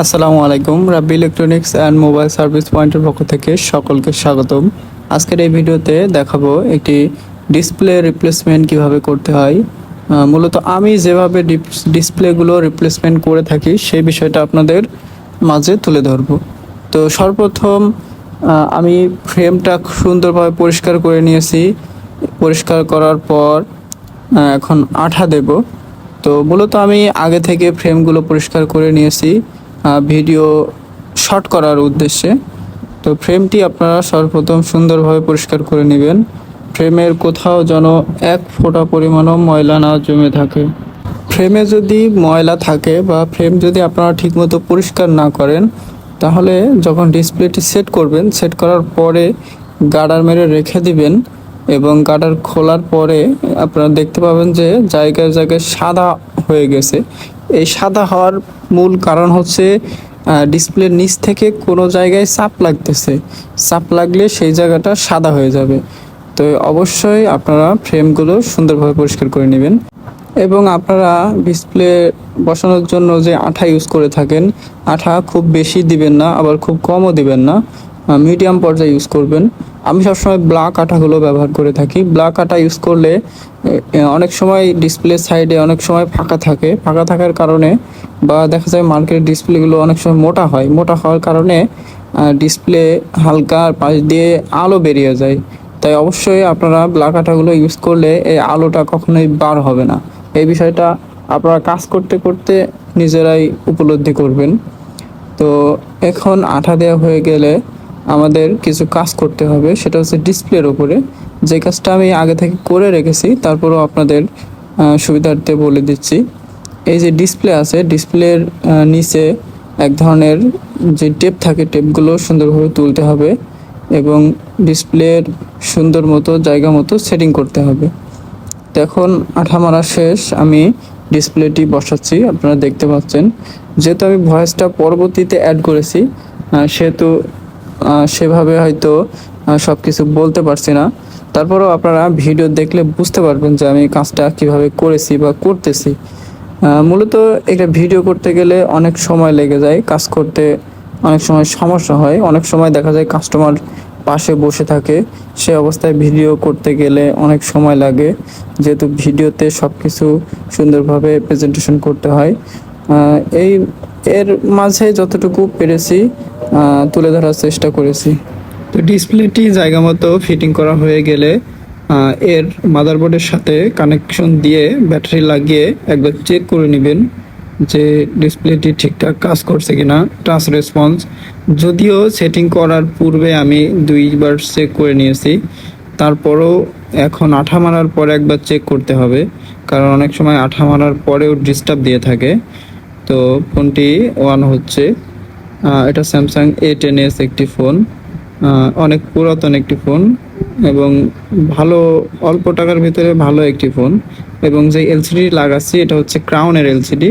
আসসালামু আলাইকুম। Rabbi electronics and mobile service পয়েন্টের পক্ষ থেকে সকলকে স্বাগতম। আজকের এই ভিডিওতে দেখাবো একটি ডিসপ্লে রিপ্লেসমেন্ট কীভাবে করতে হয়। মূলত আমি যেভাবে ডিসপ্লেগুলো রিপ্লেসমেন্ট করে থাকি, সেই বিষয়টা আপনাদের মাঝে তুলে ধরবো। তো সর্বপ্রথম আমি ফ্রেমটা সুন্দরভাবে পরিষ্কার করে নিয়েছি। পরিষ্কার করার পর এখন আঠা দেব। তো মূলত আমি আগে থেকে ফ্রেমগুলো পরিষ্কার করে নিয়েছি। ভিডিও শর্ট করার উদ্দেশ্যে। তো ফ্রেমটি আপনারা সর্বপ্রথম সুন্দরভাবে পরিষ্কার করে নেবেন। ফ্রেমের কোথাও যেন এক ফোঁটা পরিমাণও ময়লা না জমে থাকে। ফ্রেমে যদি ময়লা থাকে বা ফ্রেম যদি আপনারা ঠিকমতো পরিষ্কার না করেন, তাহলে যখন ডিসপ্লেটি সেট করবেন সেট করার পরে গার্ডার মেরে রেখে দিবেন এবং গার্ডার খোলার পরে আপনারা দেখতে পাবেন যে জায়গায় জায়গায় সাদা হয়ে গেছে। এই সাদা হওয়ার মূল কারণ হচ্ছে ডিসপ্লের নিচ থেকে কোনো জায়গায় চাপ লাগতেছে। চাপ লাগলে সেই জায়গাটা সাদা হয়ে যাবে। তো অবশ্যই আপনারা ফ্রেমগুলো সুন্দরভাবে পরিষ্কার করে নেবেন। এবং আপনারা ডিসপ্লে বসানোর জন্য যে আঠা ইউজ করে থাকেন, আঠা খুব বেশি দিবেন না, আবার খুব কমও দিবেন না। মিডিয়াম পর্যায়ে ইউজ করবেন। আমি সবসময় ব্ল্যাক আঠাগুলো ব্যবহার করে থাকি। ব্ল্যাক আঠা ইউজ করলে অনেক সময় ডিসপ্লে সাইডে অনেক সময় ফাঁকা থাকে। ফাঁকা থাকার কারণে বা দেখা যায় মার্কেটের ডিসপ্লেগুলো অনেক সময় মোটা হয়। মোটা হওয়ার কারণে ডিসপ্লে হালকা পাশ দিয়ে আলো বেরিয়ে যায়। তাই অবশ্যই আপনারা ব্ল্যাক আঠাগুলো ইউজ করলে এই আলোটা কখনোই বার হবে না। এই বিষয়টা আপনারা কাজ করতে করতে নিজেরাই উপলব্ধি করবেন। তো এখন আঠা দেওয়া হয়ে গেলে আমাদের কিছু কাজ করতে হবে, সেটা হচ্ছে ডিসপ্লের ওপরে যে কাজটা আমি আগে থেকে করে রেখেছি, তারপরও আপনাদের সুবিধার্থে বলে দিচ্ছি। এই যে ডিসপ্লে আছে ডিসপ্লের নিচে এক ধরনের যে টেপ থাকে টেপগুলো সুন্দরভাবে তুলতে হবে এবং ডিসপ্লের সুন্দর মতো, জায়গা মতো সেটিং করতে হবে। এখন আঠা মারা শেষ, আমি ডিসপ্লেটি বসাচ্ছি, আপনারা দেখতে পাচ্ছেন। যেহেতু আমি ভয়েসটা পরবর্তীতে অ্যাড করেছি সেহেতু সেভাবে হয়তো সব কিছু বলতে পারছি না। তারপরেও আপনারা ভিডিও দেখলে বুঝতে পারবেন যে আমি কাজটা কীভাবে করেছি বা করতেছি। মূলত এটা ভিডিও করতে গেলে অনেক সময় লেগে যায়, কাজ করতে অনেক সময় সমস্যা হয়। অনেক সময় দেখা যায় কাস্টমার পাশে বসে থাকে, সে অবস্থায় ভিডিও করতে গেলে অনেক সময় লাগে। যেহেতু ভিডিওতে সব কিছু সুন্দরভাবে প্রেজেন্টেশন করতে হয়। এই, এর মাঝে যতটুকু পেরেছি তুলে ধরার চেষ্টা করেছি। তো ডিসপ্লেটি জায়গা মতো ফিটিং করা হয়ে গেলে এর মাদারবোর্ডের সাথে কানেকশন দিয়ে ব্যাটারি লাগিয়ে একবার চেক করে নেবেন যে ডিসপ্লেটি ঠিকঠাক কাজ করছে কিনা টাচ রেসপন্স যদিও সেটিং করার পূর্বে আমি দুইবার চেক করে নিয়েছি। তারপরেও এখন আঠা মারার পরে একবার চেক করতে হবে, কারণ অনেক সময় আঠা মারার পরেও ডিস্টার্ব দিয়ে থাকে। তো ফোনটি ওয়ান হচ্ছে। এটা স্যামসাং এ টেন এস একটি ফোন অনেক পুরাতন একটি ফোন এবং ভালো, অল্প টাকার ভিতরে ভালো একটি ফোন এবং যে এলসিডি লাগাচ্ছি, এটা হচ্ছে ক্রাউনের এলসিডি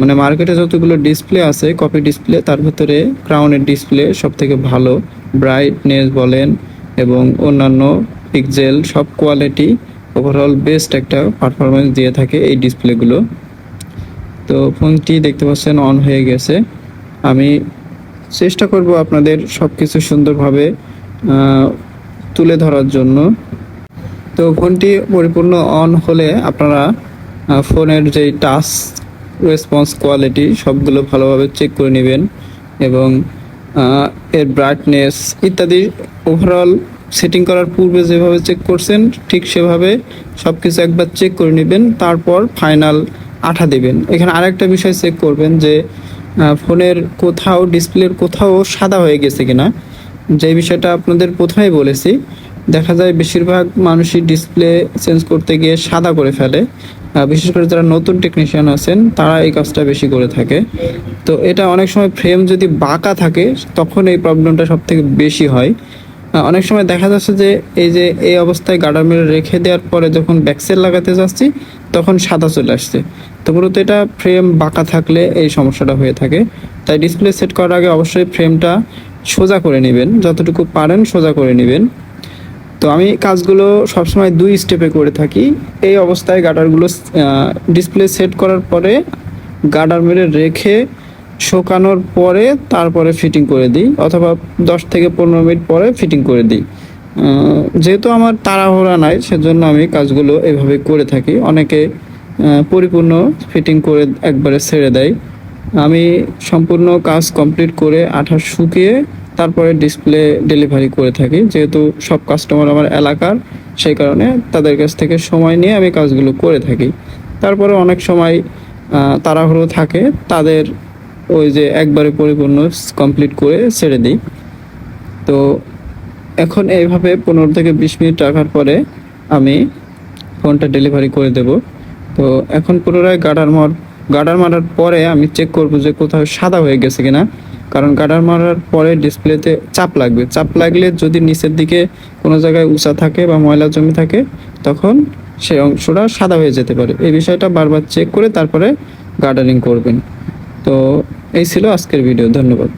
মানে মার্কেটে যতগুলো ডিসপ্লে আছে কপি ডিসপ্লে তার ভিতরে ক্রাউনের ডিসপ্লে সব থেকে ভালো। ব্রাইটনেস বলেন এবং অন্যান্য পিকজেল সব কোয়ালিটি ওভারঅল বেস্ট একটা পারফরমেন্স দিয়ে থাকে এই ডিসপ্লেগুলো তো ফোনটি দেখতে পাচ্ছেন অন হয়ে গেছে। আমি চেষ্টা করব আপনাদের সব কিছু সুন্দরভাবে তুলে ধরার জন্য। তো ফোনটি পরিপূর্ণ অন হলে আপনারা ফোনের যে টাচ রেসপন্স কোয়ালিটি, সবগুলো ভালোভাবে চেক করে নেবেন এবং এর ব্রাইটনেস ইত্যাদি ওভারঅল সেটিং করার পূর্বে যেভাবে চেক করছেন, ঠিক সেভাবে সব কিছু একবার চেক করে নেবেন, তারপর ফাইনাল আঠা দেবেন। এখানে আরেকটা বিষয় চেক করবেন যে ফোনের কোথাও, ডিসপ্লের কোথাও সাদা হয়ে গেছে কিনা, যে বিষয়টা আপনাদের প্রথমেই বলেছি, দেখা যায় বেশিরভাগ মানুষই ডিসপ্লে চেঞ্জ করতে গিয়ে সাদা করে ফেলে বিশেষ করে যারা নতুন টেকনিশিয়ান আছেন, তারা এই কাজটা বেশি করে থাকে। তো এটা অনেক সময় ফ্রেম যদি বাঁকা থাকে, তখন এই প্রবলেমটা সব থেকে বেশি হয়। অনেক সময় দেখা যাচ্ছে যে এই যে এই অবস্থায় গার্ডার মেরে রেখে দেওয়ার পরে যখন ব্যাকসেল লাগাতে যাচ্ছি, তখন সাদা চলে আসছে। তো মূলত এটা ফ্রেম বাঁকা থাকলে এই সমস্যাটা হয়ে থাকে। তাই ডিসপ্লে সেট করার আগে অবশ্যই ফ্রেমটা সোজা করে নেবেন। যতটুকু পারেন সোজা করে নেবেন। তো আমি কাজগুলো সবসময় দুই স্টেপে করে থাকি। এই অবস্থায় গার্ডারগুলো ডিসপ্লে সেট করার পরে গার্ডার মেরে রেখে শোকানোর পরে তারপরে ফিটিং করে দিই অথবা দশ থেকে পনেরো মিনিট পরে ফিটিং করে দিই। যেহেতু আমার তাড়াহুড়া নাই, সেজন্য আমি কাজগুলো এভাবে করে থাকি। অনেকে পরিপূর্ণ ফিটিং করে একবারে ছেড়ে দেয়। আমি সম্পূর্ণ কাজ কমপ্লিট করে আঠা শুকিয়ে তারপরে ডিসপ্লে ডেলিভারি করে থাকি। যেহেতু সব কাস্টমার আমার এলাকার, সেই কারণে তাদের কাছ থেকে সময় নিয়ে আমি কাজগুলো করে থাকি। তারপরে অনেক সময় তাড়াহুড়ো থাকে, তাদের ওই যে একবারে পরিপূর্ণ কমপ্লিট করে ছেড়ে দিই। তো এখন এইভাবে পনেরো থেকে বিশ মিনিট রাখার পরে আমি ফোনটা ডেলিভারি করে দেব। তো এখন পুনরায় গার্ডার মার গার্ডার মারার পরে আমি চেক করব যে কোথাও সাদা হয়ে গেছে কিনা। কারণ গার্ডার মারার পরে ডিসপ্লেতে চাপ লাগবে। চাপ লাগলে যদি নিচের দিকে কোনো জায়গায় উঁচা থাকে বা ময়লা জমি থাকে, তখন সেই অংশটা সাদা হয়ে যেতে পারে। এই বিষয়টা বারবার চেক করে তারপরে গার্ডারিং করবেন। তো এই ছিল আজকের ভিডিও ধন্যবাদ।